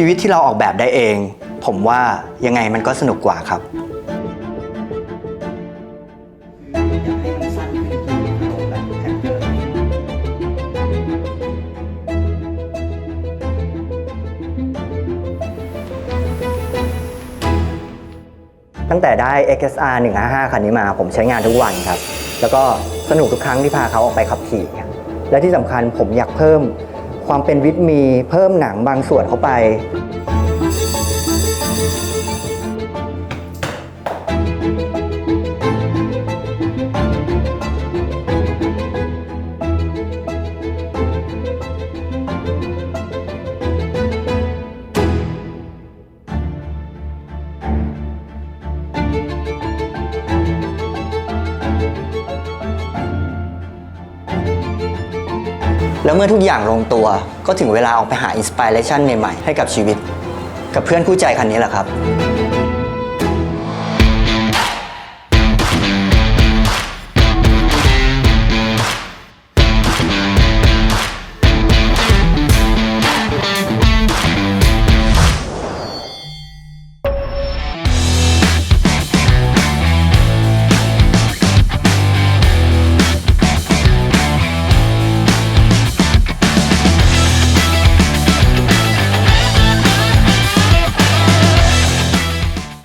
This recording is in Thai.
ชีวิตที่เราออกแบบได้เอง ผมว่ายังไงมันก็สนุกกว่าครับอยากให้มันสั้นขึ้นเอาแบบแท็กเกอร์ตั้งแต่ได้ XSR 155 คันนี้มา ผมใช้งานทุกวันครับ แล้วก็สนุกทุกครั้งที่พาเขาออกไปขับขี่ครับและที่สำคัญผมอยากเพิ่ม ความเป็นวิตมีเพิ่มหนังบางส่วนเข้าไป แล้วเมื่อทุกอย่างลงตัว ก็ถึงเวลาออกไปหาอินสปิเรชันใหม่ๆ ให้กับชีวิต กับเพื่อนคู่ใจคันนี้แหละครับ